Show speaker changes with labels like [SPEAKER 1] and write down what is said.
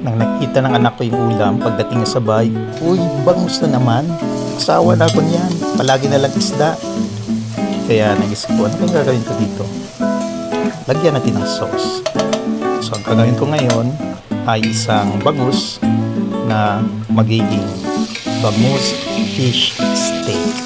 [SPEAKER 1] Nang nakita ng anak ko yung ulam pagdating niya sa bahay. Uy, bangus na naman. Asawa na ako niyan. Palagi na lang isda. Kaya nag-isip ko, ano kayong gagawin ko dito? Lagyan natin ng sauce. So, ang gagawin ko ngayon ay isang bangus na magiging bangus fish steak.